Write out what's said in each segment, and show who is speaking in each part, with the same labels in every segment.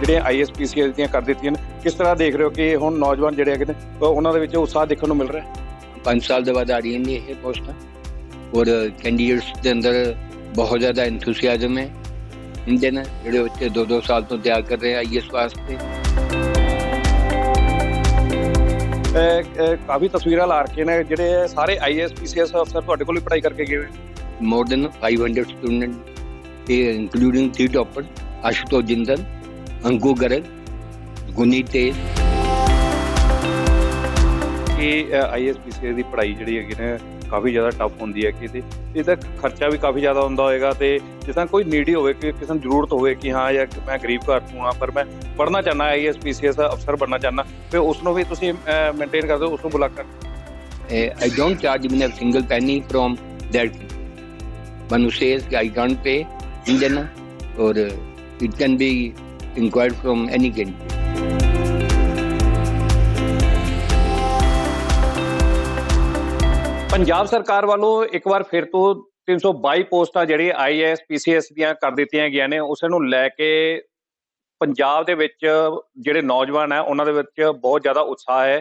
Speaker 1: ਜਿਹੜੀਆਂ ਆਈਐਸਪੀਸੀਐਸ ਦੀਆਂ ਕਰ ਦਿੱਤੀਆਂ ਨੇ ਕਿਸ ਤਰ੍ਹਾਂ ਦੇਖ ਰਹੇ ਹੋ ਕਿ ਹੁਣ ਨੌਜਵਾਨ ਜਿਹੜੇ ਹੈਗੇ ਨੇ ਉਹਨਾਂ ਦੇ ਵਿੱਚ ਉਤਸ਼ਾਹ ਦੇਖਣ ਨੂੰ ਮਿਲ ਰਿਹਾ? ਹੈ
Speaker 2: ਪੰਜ ਸਾਲ ਦੇ ਬਾਅਦ ਆ ਰਹੀਆਂ ਨੇ ਇਹ ਪੋਸਟਾਂ। ਔਰ ਕੈਂਡੀਡੇਟਸ ਦੇ ਅੰਦਰ ਬਹੁਤ ਜ਼ਿਆਦਾ ਐਂਥੂਸੀਆਜ਼ਮ ਹੈ। ਇੰਦੇ ਨੇ ਜਿਹੜੇ ਬੱਚੇ 2-2 ਸਾਲ ਤੋਂ ਤਿਆਰ ਕਰ ਰਹੇ ਆਈਐਸ ਵਾਸਤੇ।
Speaker 1: ਕਾਫੀ ਤਸਵੀਰਾਂ ਲਾ ਰੱਖੀਆਂ ਨੇ ਜਿਹੜੇ ਸਾਰੇ ਆਈਐਸਪੀਸੀਐਸ ਅਫਸਰ ਤੁਹਾਡੇ ਕੋਲ ਹੀ ਪੜ੍ਹਾਈ ਕਰਕੇ ਗਏ ਹੋਏ ਨੇ।
Speaker 2: more than 500 students, eh, including three toppers, Ashutosh Jindal, Anku Garg, Guneet Tej,
Speaker 1: ਕਿ ਆਈਐਸਪੀਸੀਐਸ ਦੀ ਪੜ੍ਹਾਈ ਜਿਹੜੀ ਹੈਗੀ ਨੇ ਕਾਫੀ ਜ਼ਿਆਦਾ ਟਫ ਹੁੰਦੀ ਹੈ ਕਿ ਇਹਦੇ ਇਹਦਾ ਖਰਚਾ ਵੀ ਕਾਫੀ ਜ਼ਿਆਦਾ ਹੁੰਦਾ ਹੋਏਗਾ ਤੇ ਤਰ੍ਹਾਂ ਕੋਈ ਨੀਡੀ ਹੋਵੇ ਕਿ ਕਿਸੇ ਨੂੰ ਜ਼ਰੂਰਤ ਹੋਵੇ ਕਿ ਹਾਂ ਯਾਰ ਮੈਂ ਗਰੀਬ ਘਰ ਤੋਂ ਹਾਂ ਪਰ ਮੈਂ ਪੜ੍ਹਨਾ ਚਾਹਨਾ ਆਈਐਸਪੀਸੀਐਸ ਅਫਸਰ ਬਣਨਾ ਚਾਹਨਾ ਫਿਰ ਉਸ ਨੂੰ ਵੀ ਤੁਸੀਂ ਮੇਨਟੇਨ ਕਰਦੇ ਹੋ ਉਸ ਨੂੰ ਬੁਲਾ ਕਰ
Speaker 2: charge even a single penny from that. one who says I can't pay, Indian, or uh, it can be inquired from any candidate.
Speaker 1: Punjab ਸਰਕਾਰ ਵੱਲੋਂ ਇੱਕ ਵਾਰ ਫਿਰ ਤੋਂ 322 ਪੋਸਟਾਂ ਜਿਹੜੀ ਆਈਐਸ ਪੀਸੀਐਸ ਦੀਆਂ ਕਰ ਦਿੱਤੀਆਂ ਗਈਆਂ ਨੇ ਉਸ ਨੂੰ ਲੈ ਕੇ ਪੰਜਾਬ ਦੇ ਵਿੱਚ ਜਿਹੜੇ ਨੌਜਵਾਨ ਹੈ, ਉਹਨਾਂ ਦੇ ਵਿੱਚ ਬਹੁਤ ਜ਼ਿਆਦਾ ਉਤਸ਼ਾਹ ਹੈ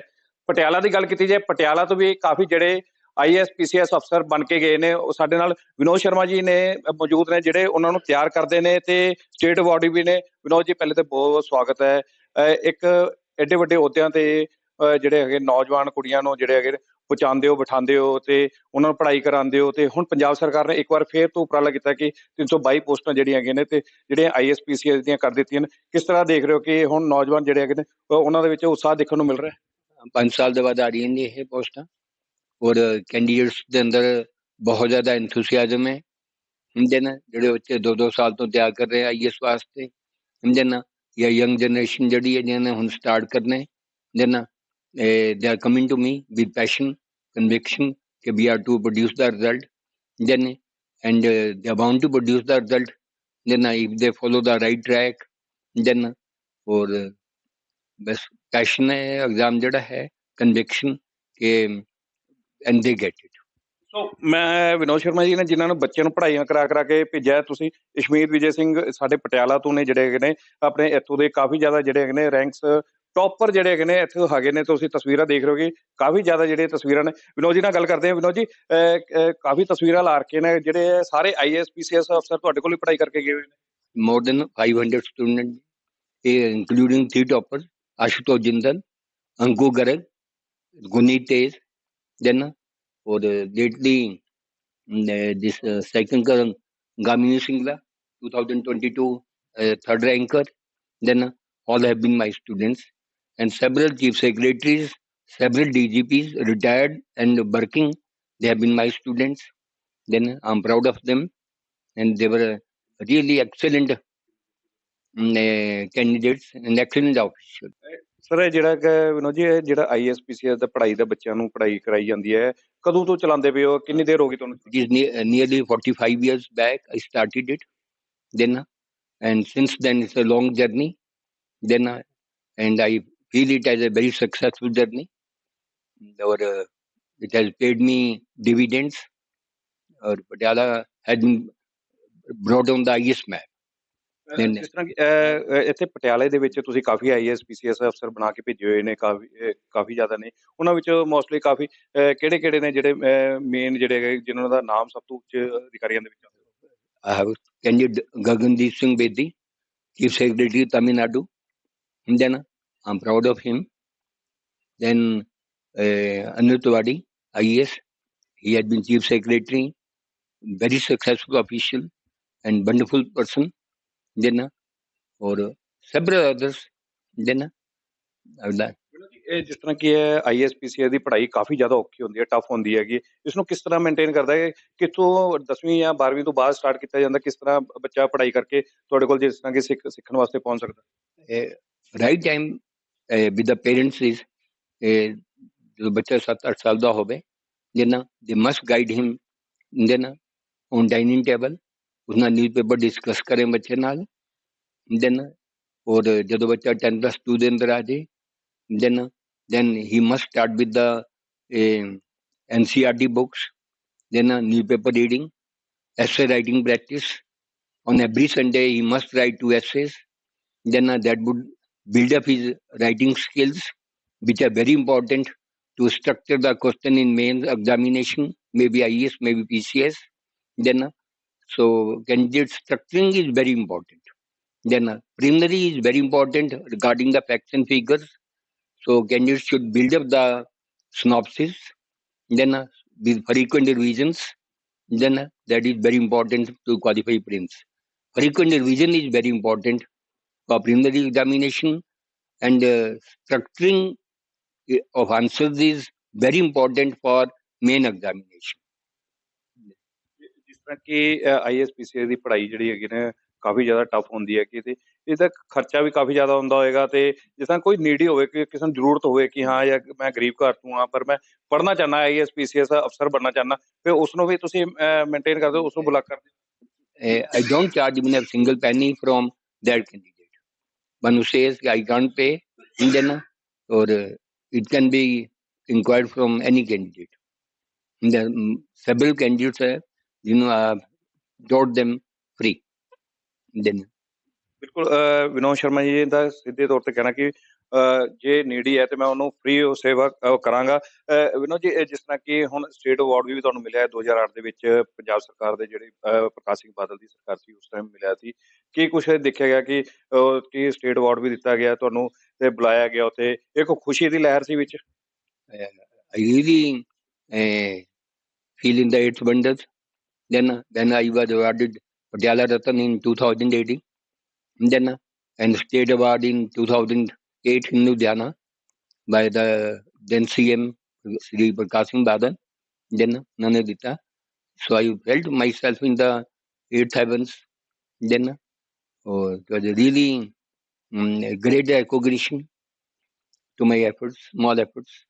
Speaker 1: ਪਟਿਆਲਾ ਦੀ ਗੱਲ ਕੀਤੀ ਜਾਏ, ਪਟਿਆਲਾ ਤੋਂ ਵੀ ਕਾਫੀ ਜਿਹੜੇ ਆਈਐਸ ਪੀਸੀਐਸ ਅਫਸਰ ਬਣ ਕੇ ਗਏ ਨੇ। ਉਹ ਸਾਡੇ ਨਾਲ ਵਿਨੋਦ ਸ਼ਰਮਾ ਜੀ ਨੇ ਮੌਜੂਦ ਨੇ, ਜਿਹੜੇ ਉਹਨਾਂ ਨੂੰ ਤਿਆਰ ਕਰਦੇ ਨੇ ਤੇ ਸਟੇਟ ਬਾਡੀ ਵੀ ਨੇ। ਵਿਨੋਦ ਜੀ, ਪਹਿਲੇ ਤੇ ਬਹੁਤ ਸਵਾਗਤ ਹੈ। ਇੱਕ ਐਡੇ ਵੱਡੇ ਅਹੁਦਿਆਂ ਤੇ ਜਿਹੜੇ ਹੈਗੇ ਨੌਜਵਾਨ ਕੁੜੀਆਂ ਨੂੰ ਜਿਹੜੇ ਹੈਗੇ ਪਹੁੰਚਾਉਂਦੇ ਹੋ, ਬਿਠਾਉਂਦੇ ਹੋ ਤੇ ਉਹਨਾਂ ਨੂੰ ਪੜ੍ਹਾਈ ਕਰਾਉਂਦੇ ਹੋ ਤੇ ਹੁਣ ਪੰਜਾਬ ਸਰਕਾਰ ਨੇ ਇੱਕ ਵਾਰ ਫੇਰ ਤੋਂ ਉਪਰਾਲਾ ਕੀਤਾ ਕਿ 322 ਪੋਸਟਾਂ ਜਿਹੜੀਆਂ ਹੈਗੀਆਂ ਨੇ ਤੇ ਜਿਹੜੀਆਂ ਆਈਐਸਪੀਸੀਐਸ ਦੀਆਂ ਕਰ ਦਿੱਤੀਆਂ ਨੇ। ਕਿਸ ਤਰ੍ਹਾਂ ਦੇਖ ਰਹੇ ਹੋ ਕਿ ਹੁਣ ਨੌਜਵਾਨ ਜਿਹੜੇ ਹੈਗੇ ਨੇ ਉਹਨਾਂ ਦੇ ਵਿੱਚ ਉਤਸ਼ਾਹ ਦੇਖਣ ਨੂੰ ਮਿਲ ਰਿਹਾ ਹੈ?
Speaker 2: ਪੰਜ ਸਾਲ ਦੇ ਬਾਅਦ ਆ ਰਹੀਆਂ ਨੇ ਇਹ ਪੋਸਟਾਂ। ਔਰ ਕੈਂਡੀਡੇਟਸ ਦੇ ਅੰਦਰ ਬਹੁਤ ਜ਼ਿਆਦਾ ਐਂਥੂਸੀਆਜ਼ਮ ਹੈ ਹੁੰਦੇ ਨੇ ਜਿਹੜੇ ਬੱਚੇ 2-2 ਸਾਲ ਤੋਂ ਤਿਆਰ ਕਰ ਰਹੇ ਆਈਐਸ ਵਾਸਤੇ ਹੁੰਦੇ ਨਾ ਜਾਂ ਯੰਗ ਜਨਰੇਸ਼ਨ ਜਿਹੜੀ ਹੈ ਜਿਹਨੇ ਹੁਣ ਸਟਾਰਟ ਕਰਨੇ ਜਿਹਨਾਂ ਦੇ are coming to me with passion conviction ਕਿ we are to produce the result then and uh, they are bound to produce the result then uh, if they follow the right track then और uh, बस passion है exam ਜਿਹੜਾ ਹੈ conviction ਕਿ and ਦੇ get it
Speaker 1: so ਮੈਂ ਵਿਨੋਦ ਸ਼ਰਮਾ ਜੀ ਨੇ ਜਿਨ੍ਹਾਂ ਨੂੰ ਬੱਚਿਆਂ ਨੂੰ ਪੜ੍ਹਾਈਆਂ ਕਰਾ ਕਰਾ ਕੇ ਭੇਜਿਆ ਤੁਸੀਂ ਇਸ਼ਮੀਤ ਵਿਜੇ ਸਿੰਘ ਸਾਡੇ ਪਟਿਆਲਾ ਤੋਂ ਨੇ ਜਿਹੜੇ ਹੈਗੇ ਨੇ ਆਪਣੇ ਇੱਥੋਂ ਦੇ ਕਾਫੀ ਜ਼ਿਆਦਾ ਜਿਹੜੇ ਹੈਗੇ ਨੇ ਰੈਂਕਸ ਟੌਪਰ ਜਿਹੜੇ ਹੈਗੇ ਨੇ ਇੱਥੇ ਹੈਗੇ ਨੇ ਤੁਸੀਂ ਤਸਵੀਰਾਂ ਦੇਖ ਰਹੇ ਹੋਗੇ ਕਾਫੀ ਜ਼ਿਆਦਾ ਜਿਹੜੀਆਂ ਤਸਵੀਰਾਂ ਨੇ। ਵਿਨੋਦ ਜੀ ਨਾਲ ਗੱਲ ਕਰਦੇ ਹਾਂ। ਵਿਨੋਦ ਜੀ ਕਾਫੀ ਤਸਵੀਰਾਂ ਲਾ ਰੱਖੀਆਂ ਨੇ ਜਿਹੜੇ ਸਾਰੇ ਆਈਐਸ ਪੀਸੀਐਸ ਅਫਸਰ ਤੁਹਾਡੇ ਕੋਲ ਹੀ ਪੜ੍ਹਾਈ ਕਰਕੇ ਗਏ ਹੋਏ ਨੇ।
Speaker 2: More than 500 students eh, including three toppers ashutosh jindal anku garg guneet tej then और lately mm, uh, this uh, second uh, gamini singla 2022 uh, third ranker. Then uh, all have been my students. And several chief secretaries several dgps retired and working they have been my students. Then i'm proud of them. And they were uh, really excellent mm, uh, candidates and excellent officials.
Speaker 1: Sir ਇਹ ਜਿਹੜਾ ਕਿ ਵਿਨੋਦ ਜੀ ਇਹ ਜਿਹੜਾ is PCS ਦਾ ਪੜ੍ਹਾਈ ਦਾ ਬੱਚਿਆਂ ਨੂੰ ਪੜ੍ਹਾਈ ਕਰਾਈ ਜਾਂਦੀ ਹੈ ਕਦੋਂ ਤੋਂ ਚਲਾਉਂਦੇ ਪਏ ਹੋ ਕਿੰਨੀ ਦੇਰ ਹੋ ਗਈ ਤੁਹਾਨੂੰ
Speaker 2: It is ne- uh, nearly 45 years back I started it. Then, uh, and since then it's a long journey. Then, uh, and I feel it as a very successful journey. Or uh, it has paid me dividends. Or Patiala has been brought on the IS map. ਨਹੀਂ।
Speaker 1: ਜਿਸ ਤਰ੍ਹਾਂ ਇੱਥੇ ਪਟਿਆਲੇ ਦੇ ਵਿੱਚ ਤੁਸੀਂ ਕਾਫੀ is PCS ਅਫਸਰ ਬਣਾ ਕੇ ਭੇਜੇ ਹੋਏ ਨੇ ਕਾਫੀ ਕਾਫੀ ਜ਼ਿਆਦਾ ਨੇ ਉਹਨਾਂ ਵਿੱਚ ਮੋਸਟਲੀ ਕਾਫੀ ਕਿਹੜੇ ਕਿਹੜੇ ਨੇ ਜਿਹੜੇ ਮੇਨ ਜਿਹੜੇ ਜਿਨ੍ਹਾਂ ਦਾ ਨਾਮ ਸਭ ਤੋਂ ਉੱਚ ਅਧਿਕਾਰੀਆਂ ਦੇ ਵਿੱਚ ਆਉਂਦਾ
Speaker 2: Singh Bedi, Chief Secretary Tamil Nadu. And then I'm proud of him. Then uh, Anil Tiwari, IAS, he had been Chief Secretary, very successful official and wonderful person. Uh, or several others. Uh, I would like
Speaker 1: ਇਹ ਜਿਸ ਤਰ੍ਹਾਂ ਕਿ is PCS ਦੀ ਪੜ੍ਹਾਈ ਕਾਫੀ ਜ਼ਿਆਦਾ ਔਖੀ ਹੁੰਦੀ ਹੈ tough ਹੁੰਦੀ ਹੈਗੀ ਇਸ ਨੂੰ ਕਿਸ ਤਰ੍ਹਾਂ ਮੇਨਟੇਨ ਕਰਦਾ ਹੈ ਕਿੱਥੋਂ 10ਵੀਂ ਜਾਂ 12ਵੀਂ ਤੋਂ ਬਾਅਦ ਸਟਾਰਟ ਕੀਤਾ ਜਾਂਦਾ ਕਿਸ ਤਰ੍ਹਾਂ ਬੱਚਾ ਪੜ੍ਹਾਈ ਕਰਕੇ ਤੁਹਾਡੇ ਕੋਲ ਜਿਸ ਤਰ੍ਹਾਂ ਕਿ ਸਿੱਖ ਸਿੱਖਣ ਵਾਸਤੇ ਪਹੁੰਚ ਸਕਦਾ
Speaker 2: time uh, with the parents is uh, ਜਦੋਂ ਬੱਚਾ 7-8 ਸਾਲ ਦਾ ਹੋਵੇ ਜਿੰਨਾ they must guide him then on dining table ਉਹਨਾਂ ਨਿਊਜ਼ਪੇਪਰ ਡਿਸਕਸ ਕਰੇ ਬੱਚੇ ਨਾਲ ਦੇਨ ਔਰ ਜਦੋਂ ਬੱਚਾ 10 ਪਲੱਸ 2 ਦੇ ਅੰਦਰ ਆ ਜੇ ਦੇਨ then he must start with the uh, NCRT books, then uh, newspaper reading, essay writing practice. On every Sunday, he must write two essays. then uh, that would build up his writing skills, which are very important to structure the question in main examination, maybe IES, maybe PCS. Then, uh, so candidate structuring is very important. Then, uh, preliminary is very important regarding the facts and figures. So, candidates should build up the synopsis. Then, uh, with frequent revisions. Then, uh, that is very important to qualify prelims. Frequent revision is very important for preliminary examination and uh, structuring uh, of answers is very important for main examination.
Speaker 1: ਜਿਸ ਤਰ੍ਹਾਂ ਕਿ is PCS ਦੀ ਪੜ੍ਹਾਈ ਜਿਹੜੀ ਹੈਗੀ ਨੇ ਕਾਫੀ ਜ਼ਿਆਦਾ tough ਹੁੰਦੀ ਹੈ ਕਿ ਤੇ ਇਹਦਾ ਖਰਚਾ ਵੀ ਕਾਫੀ ਜ਼ਿਆਦਾ ਹੁੰਦਾ ਹੋਏਗਾ ਤੇ ਜਿਸ ਤਰ੍ਹਾਂ ਕੋਈ ਨੀਡੀ ਹੋਵੇ ਕਿ ਕਿਸੇ ਨੂੰ ਜ਼ਰੂਰਤ ਹੋਵੇ ਕਿ ਹਾਂ ਜਾਂ ਮੈਂ ਗਰੀਬ ਘਰ ਤੋਂ ਆ ਪਰ ਮੈਂ ਪੜਨਾ ਚਾਹਨਾ ਆਈਐਸ ਪੀਸੀਐਸ ਅਫਸਰ ਬਣਨਾ ਚਾਹਨਾ ਫਿਰ ਉਸ ਨੂੰ ਵੀ ਤੁਸੀਂ ਮੇਨਟੇਨ ਕਰਦੇ ਹੋ ਉਸ ਨੂੰ ਬੁਲਾ ਕਰਦੇ
Speaker 2: I don't charge man single penny from that candidate man says I don't pay in then or it can be inquired from any candidate. There are several candidates, you know, I have taught them then
Speaker 1: ਬਿਲਕੁਲ ਵਿਨੋਦ ਸ਼ਰਮਾ ਜੀ ਦਾ ਸਿੱਧੇ ਤੌਰ ਤੇ ਕਹਿਣਾ ਕਿ ਜੇ ਨੀਡੀ ਹੈ ਤੇ ਮੈਂ ਉਹਨੂੰ ਫ੍ਰੀ ਸੇਵਾ ਕਰਾਂਗਾ। ਵਿਨੋਦ ਜੀ ਜਿਸ ਤਰ੍ਹਾਂ ਕਿ ਹੁਣ ਸਟੇਟ ਅਵਾਰਡ ਵੀ ਤੁਹਾਨੂੰ ਮਿਲਿਆ ਹੈ 2008 ਦੇ ਵਿੱਚ ਪੰਜਾਬ ਸਰਕਾਰ ਦੇ ਜਿਹੜੇ ਪ੍ਰਕਾਸ਼ ਸਿੰਘ ਬਾਦਲ ਦੀ ਸਰਕਾਰ ਸੀ ਉਸ ਟਾਈਮ ਮਿਲਿਆ ਸੀ। ਕੀ ਕੁਝ ਦੇਖਿਆ ਗਿਆ ਕਿ ਕੀ ਸਟੇਟ ਅਵਾਰਡ ਵੀ ਦਿੱਤਾ ਗਿਆ ਤੁਹਾਨੂੰ ਤੇ ਬੁਲਾਇਆ ਗਿਆ ਉੱਥੇ? ਇੱਕ ਖੁਸ਼ੀ ਦੀ ਲਹਿਰ ਸੀ ਵਿੱਚ।
Speaker 2: really uh, feel in the eighth wonders. Then then I was awarded Patiala Ratan in 2018. And then uh, and state award in 2008 in Ludhiana by the then CM Sri Prakash Singh Badal. Then uh, Nane Dita. So I felt myself in the eighth heavens. Then uh, oh, it was a really mm, a great recognition to my efforts, small efforts.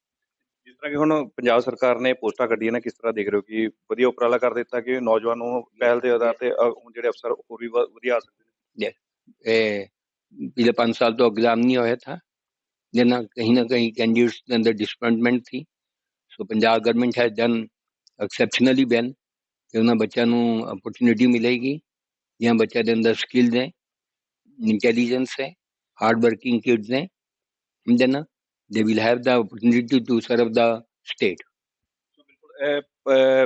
Speaker 1: ਜਿਸ ਤਰ੍ਹਾਂ ਕਿ ਹੁਣ ਪੰਜਾਬ ਸਰਕਾਰ ਨੇ ਪੋਸਟਾਂ ਕੱਢੀਆਂ ਨੇ ਕਿਸ ਤਰ੍ਹਾਂ ਦੇਖ ਰਹੇ ਹੋ ਕਿ ਵਧੀਆ ਉਪਰਾਲਾ ਕਰ ਦਿੱਤਾ ਕਿ ਨੌਜਵਾਨ ਨੂੰ ਪਹਿਲ ਦੇ ਆਧਾਰ ਤੇ ਅਹ ਹੁਣ ਜਿਹੜੇ ਅਫਸਰ ਹੋਰ ਵੀ ਵ- ਵਧੀਆ ਆ ਸਕਦੇ ਨੇ
Speaker 2: ए, पिछले पाँच साल तो एग्जाम नहीं होया था जना कहीं ना कहीं कैंडिडेट्स के अंदर डिसअपॉइंटमेंट थी so Punjab government has done exceptionally well ਕਿ ਉਹਨਾਂ ਬੱਚਿਆਂ ਨੂੰ ਅਪਰਚੁਨਿਟੀ ਮਿਲੇਗੀ ਜਾਂ ਬੱਚਿਆਂ ਦੇ ਅੰਦਰ ਸਕਿੱਲਸ ਹੈ ਇੰਟੈਲੀਜੈਂਸ ਹੈ ਹਾਰਡ ਵਰਕਿੰਗ ਕਿਡਸ ਹੈ then they will have the opportunity
Speaker 1: to serve the state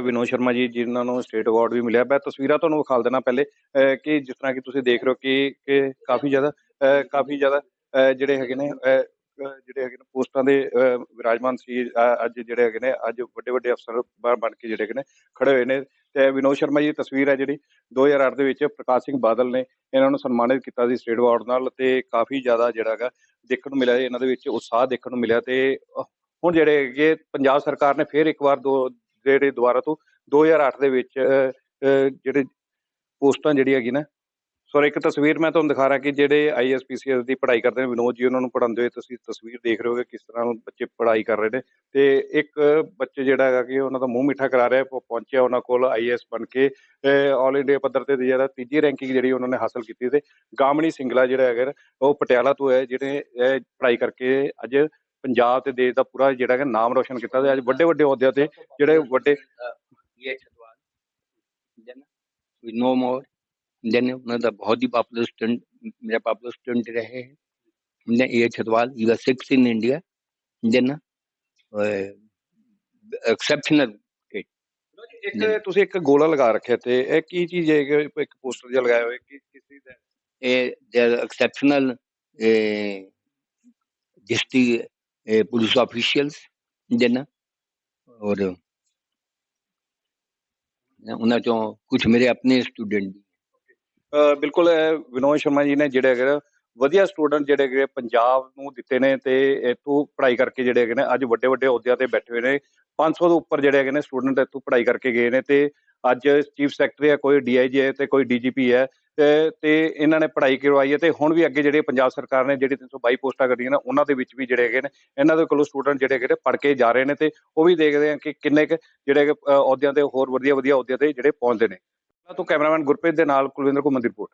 Speaker 1: Vinod Sharma ji, ਜਿਨ੍ਹਾਂ ਨੂੰ ਸਟੇਟ ਅਵਾਰਡ ਵੀ ਮਿਲਿਆ, ਮੈਂ ਤਸਵੀਰਾਂ ਤੁਹਾਨੂੰ ਵਿਖਾਲ ਦੇਣਾ ਪਹਿਲੇ ਕਿ ਜਿਸ ਤਰ੍ਹਾਂ ਕਿ ਤੁਸੀਂ ਦੇਖ ਰਹੇ ਹੋ ਕਿ ਕਿ ਕਾਫੀ ਜ਼ਿਆਦਾ ਕਾਫੀ ਜ਼ਿਆਦਾ ਜਿਹੜੇ ਹੈਗੇ ਨੇ ਜਿਹੜੇ ਹੈਗੇ ਨੇ ਪੋਸਟਾਂ ਦੇ ਵਿਰਾਜਮਾਨ ਸੀ ਅੱਜ ਜਿਹੜੇ ਹੈਗੇ ਨੇ, ਅੱਜ ਵੱਡੇ ਵੱਡੇ ਅਫਸਰ ਬਣ ਬਣ ਕੇ ਜਿਹੜੇ ਹੈਗੇ ਨੇ, ਖੜੇ ਹੋਏ ਨੇ। ਤੇ ਵਿਨੋਦ ਸ਼ਰਮਾ ਜੀ, ਤਸਵੀਰ ਹੈ ਜਿਹੜੀ 2008 ਦੇ ਵਿੱਚ ਪ੍ਰਕਾਸ਼ ਸਿੰਘ ਬਾਦਲ ਨੇ ਇਹਨਾਂ ਨੂੰ ਸਨਮਾਨਿਤ ਕੀਤਾ ਸੀ ਸਟੇਟ ਅਵਾਰਡ ਨਾਲ, ਤੇ ਕਾਫੀ ਜ਼ਿਆਦਾ ਜਿਹੜਾ ਹੈਗਾ ਦੇਖਣ ਨੂੰ ਮਿਲਿਆ ਇਹਨਾਂ ਦੇ ਵਿੱਚ ਉਤਸ਼ਾਹ ਦੇਖਣ ਨੂੰ ਮਿਲਿਆ ਤੇ ਹੁਣ ਜਿਹੜੇ ਹੈਗੇ ਪੰਜਾਬ ਸਰਕਾਰ ਨੇ ਫੇਰ ਇੱਕ ਵਾਰ ਦੋ, ਜਿਹੜੇ ਦੁਬਾਰਾ ਤੋਂ 2008 ਦੇ ਵਿੱਚ ਜਿਹੜੇ ਪੋਸਟਾਂ ਜਿਹੜੀ ਹੈਗੀ ਨਾ ਸਰ, ਇੱਕ ਤਸਵੀਰ ਮੈਂ ਤੁਹਾਨੂੰ ਦਿਖਾ ਰਿਹਾ ਕਿ ਜਿਹੜੇ ਆਈਐਸਪੀਸੀਐਸ ਦੀ ਪੜ੍ਹਾਈ ਕਰਦੇ ਨੇ, ਵਿਨੋਦ ਜੀ, ਉਹਨਾਂ ਨੂੰ ਪੜਾਉਂਦੇ ਹੋਏ ਤੁਸੀਂ ਤਸਵੀਰ ਦੇਖ ਰਹੇ ਹੋਗੇ ਕਿਸ ਤਰ੍ਹਾਂ ਬੱਚੇ ਪੜ੍ਹਾਈ ਕਰ ਰਹੇ ਨੇ। ਤੇ ਇੱਕ ਬੱਚੇ ਜਿਹੜਾ ਹੈਗਾ ਕਿ ਉਹਨਾਂ ਦਾ ਮੂੰਹ ਮਿੱਠਾ ਕਰਾ ਰਿਹਾ, ਉਹ ਪਹੁੰਚਿਆ ਉਹਨਾਂ ਕੋਲ ਆਈਐਸ ਬਣ ਕੇ ਆਲ ਇੰਡੀਆ ਪੱਧਰ ਤੇ ਜਿਹੜਾ ਤੀਜੀ ਰੈਂਕਿੰਗ ਜਿਹੜੀ ਉਹਨਾਂ ਨੇ ਹਾਸਲ ਕੀਤੀ ਤੇ ਗਾਮਣੀ ਸਿੰਗਲਾ ਜਿਹੜਾ ਹੈਗਾ, ਉਹ ਪਟਿਆਲਾ ਤੋਂ ਹੈ ਜਿਹੜੇ ਪੜ੍ਹਾਈ ਕਰਕੇ ਅੱਜ ਪੰਜਾਬ ਤੇ ਦੇਸ਼ ਦਾ ਪੂਰਾ ਜਿਹੜਾ ਹੈਗਾ ਨਾਮ ਰੋਸ਼ਨ ਕੀਤਾ ਤੇ ਅੱਜ ਵੱਡੇ ਵੱਡੇ ਅਹੁਦਿਆਂ ਤੇ ਜਿਹੜੇ ਵੱਡੇ
Speaker 2: ਵੀ देन ਉਹਨਾਂ ਦਾ ਬਹੁਤ ਹੀ ਪਪੂਲਰ ਸਟੂਡੈਂਟ ਮੇਰਾ ਪਪੂਲਰ ਸਟੂਡੈਂਟ ਰਹੇ ਹੈ then ਇਹ ਛਤਵਾਲ ਹੀ ਵਾਸ 6 in india then exceptional
Speaker 1: ਇੱਕ ਤੁਸੀਂ ਇੱਕ ਗੋਲਾ ਲਗਾ ਰੱਖਿਆ ਤੇ ਇਹ ਕੀ ਚੀਜ਼ ਹੈ ਕਿ ਇੱਕ ਪੋਸਟਰ ਜਿਹਾ ਲਗਾਇਆ ਹੋਇਆ ਕਿ ਕਿਸ ਦਾ?
Speaker 2: ਇਹ uh, district uh, police officials then ਔਰ ਉਹਨਾਂ ਚੋਂ ਕੁਝ ਮੇਰੇ ਆਪਣੇ ਸਟੂਡੈਂਟ ਵੀ
Speaker 1: ਬਿਲਕੁਲ ਵਿਨੋਦ ਸ਼ਰਮਾ ਜੀ ਨੇ ਜਿਹੜੇ ਹੈਗੇ ਵਧੀਆ ਸਟੂਡੈਂਟ ਜਿਹੜੇ ਹੈਗੇ ਪੰਜਾਬ ਨੂੰ ਦਿੱਤੇ ਨੇ ਤੇ ਇੱਥੋਂ ਪੜ੍ਹਾਈ ਕਰਕੇ ਜਿਹੜੇ ਹੈਗੇ ਨੇ, ਅੱਜ ਵੱਡੇ ਵੱਡੇ ਅਹੁਦਿਆਂ ਤੇ ਬੈਠੇ ਹੋਏ ਨੇ। 500 ਤੋਂ ਉੱਪਰ ਜਿਹੜੇ ਹੈਗੇ ਨੇ ਸਟੂਡੈਂਟ ਇੱਥੋਂ ਪੜ੍ਹਾਈ ਕਰਕੇ ਗਏ ਨੇ ਤੇ ਅੱਜ ਚੀਫ ਸੈਕਟਰੀ ਹੈ, ਕੋਈ ਡੀਆਈਜੀ ਹੈ ਤੇ ਕੋਈ ਡੀਜੀਪੀ ਹੈ ਤੇ ਇਹਨਾਂ ਨੇ ਪੜ੍ਹਾਈ ਕਰਵਾਈ ਹੈ ਤੇ ਹੁਣ ਵੀ ਅੱਗੇ ਜਿਹੜੇ ਪੰਜਾਬ ਸਰਕਾਰ ਨੇ ਜਿਹੜੀ 322 ਪੋਸਟਾਂ ਕੱਢੀਆਂ ਨੇ, ਉਹਨਾਂ ਦੇ ਵਿੱਚ ਵੀ ਜਿਹੜੇ ਹੈਗੇ ਨੇ, ਇਹਨਾਂ ਦੇ ਕੋਲੋਂ ਸਟੂਡੈਂਟ ਜਿਹੜੇ ਹੈਗੇ ਨੇ ਪੜ੍ਹ ਕੇ ਜਾ ਰਹੇ ਨੇ ਤੇ ਉਹ ਵੀ ਦੇਖਦੇ ਆ ਕਿ ਕਿੰਨੇ ਕੁ ਜਿਹੜੇ ਅਹੁਦਿਆਂ ਤੇ ਹੋਰ ਵਧੀਆ ਵਧੀਆ ਅਹੁਦਿਆਂ ਤੇ ਜਿਹੜੇ ਪਹੁੰਚਦੇ ਨੇ। ਤੋਂ ਕੈਮਰਾਮੈਨ ਗੁਰਪ੍ਰੀਤ ਦੇ ਨਾਲ ਕੁਲਵਿੰਦਰ ਘੁੰਮਣ ਦੀ ਰਿਪੋਰਟ।